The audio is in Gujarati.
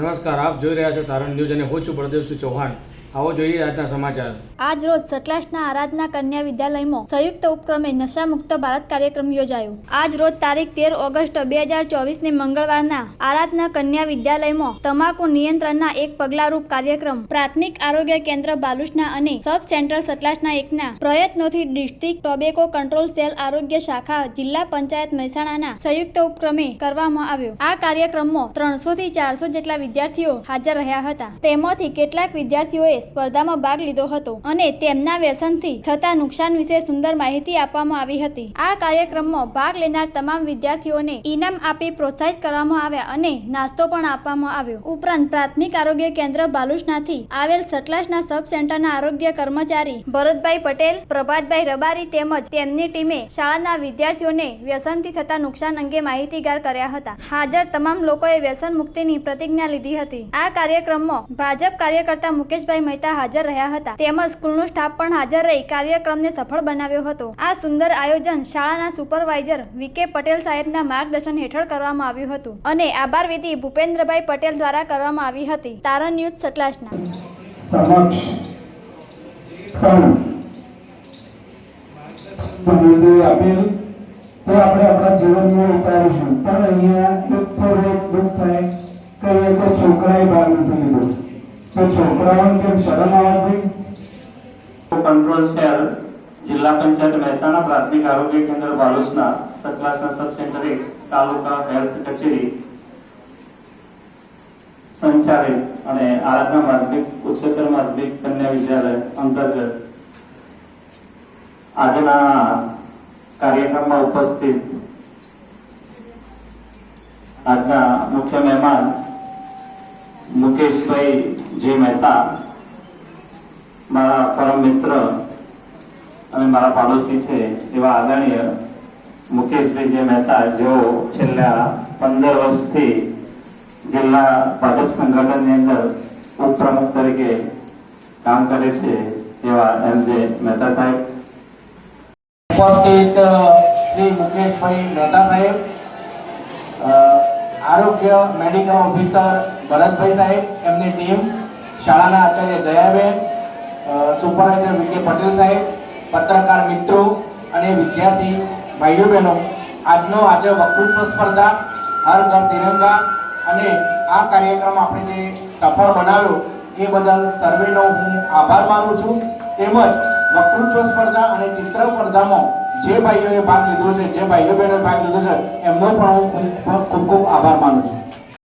નમસ્કાર આપ જોઈ રહ્યા છો તારણ ન્યૂઝ અને હું છું બળદેવસિંહ ચૌહાણ. આવો જોઈએ આજના સમાચાર. આજ રોજ સતલાસના આરાધના કન્યા વિદ્યાલયમાં સંયુક્ત ઉપક્રમે નશા મુક્ત ભારત કાર્યક્રમ યોજાયો. આજ રોજ તારીખ તેર ઓગસ્ટ બે હજાર ચોવીસને મંગળવારના આરાધના કન્યા વિદ્યાલયમાં તમાકુ નિયંત્રણના એક પગલારૂપ કાર્યક્રમ પ્રાથમિક આરોગ્ય કેન્દ્ર બાલુસના અને સબ સેન્ટર સતલાસના એકના પ્રયત્નોથી ડિસ્ટ્રિક્ટ ટોબેકો કંટ્રોલ સેલ આરોગ્ય શાખા જિલ્લા પંચાયત મહેસાણાના સંયુક્ત ઉપક્રમે કરવામાં આવ્યો. આ કાર્યક્રમમાં ત્રણસો થી ચારસો જેટલા વિદ્યાર્થીઓ હાજર રહ્યા હતા. તેમાંથી કેટલાક વિદ્યાર્થીઓએ સ્પર્ધામાં ભાગ લીધો હતો અને તેમના વ્યસનથી થતા નુકસાન વિશે સુંદર માહિતી આપવામાં આવી હતી. આ કાર્યક્રમમાં ભાગ લેનાર તમામ વિદ્યાર્થીઓને ઇનામ આપી પ્રોત્સાહિત કરવામાં આવ્યા અને નાસ્તો પણ આપવામાં આવ્યો. ઉપરાંત પ્રાથમિક આરોગ્ય કેન્દ્ર બાલુશનાથી આવેલ સતલાસના સબ સેન્ટરના આરોગ્ય કર્મચારી ભરતભાઈ પટેલ, પ્રભાતભાઈ રબારી તેમજ તેમની ટીમે શાળાના વિદ્યાર્થીઓને વ્યસનથી થતા નુકસાન અંગે માહિતીગાર કર્યા હતા. હાજર તમામ લોકોએ વ્યસન મુક્તિની પ્રતિજ્ઞા લીધી હતી. આ કાર્યક્રમમાં ભાજપ કાર્યકર્તા મુકેશભાઈ મહેતા હાજર રહ્યા હતા. તેમજ સ્કૂલનો સ્ટાફ પણ હાજર રહી કાર્યક્રમને સફળ બનાવ્યો હતો. આ સુંદર આયોજન શાળાના સુપરવાઇઝર વીકે પટેલ સાહેબના માર્ગદર્શન હેઠળ કરવામાં આવ્યું હતું અને આભાર વિધિ ભૂપેન્દ્રભાઈ પટેલ દ્વારા કરવામાં આવી હતી. તારણ ન્યૂઝ સટલાસના આપેલ ભાગ નથી અને આરાધના માધ્યમિક ઉચ્ચતર માધ્યમિક કન્યા વિદ્યાલય અંતર્ગત. આજના કાર્યક્રમમાં ઉપસ્થિત આજના મુખ્ય મહેમાન મુકેશભાઈ જે મહેતા, મારા પરમ મિત્ર અને મારા પાડોશી છે, એવા આદરણીય મુકેશભાઈ જે મહેતા, જેઓ છેલ્લા પંદર વર્ષથી જિલ્લા ભાજપ સંગઠનની અંદર ઉપપ્રમુખ તરીકે કામ કરે છે, એવા એમ જે મહેતા સાહેબ. ઉપસ્થિત શ્રી મુકેશભાઈ મહેતા સાહેબ. આરોગ્ય મેડિકલ ઓફિસર ભરતભાઈ સાહેબ, એમની ટીમ, શાળાના આચાર્ય જયાબેન સુપરવાઇઝર વિકે પટેલ સાહેબ, પત્રકાર મિત્રો અને વિદ્યાર્થી ભાઈઓ બહેનો આજનો આજે વક્તૃત્વ સ્પર્ધા, હર ઘર તિરંગા અને આ કાર્યક્રમ આપણે જે સફળ બનાવ્યો એ બદલ સર્વેનો હું આભાર માનું છું. તેમજ વક્તૃત્વ સ્પર્ધા અને ચિત્ર સ્પર્ધામાં જે ભાઈઓએ ભાગ લીધો છે, જે ભાઈઓ બહેનોએ ભાગ લીધો છે, એમનો પણ હું ખૂબ ખૂબ આભાર માનું છું.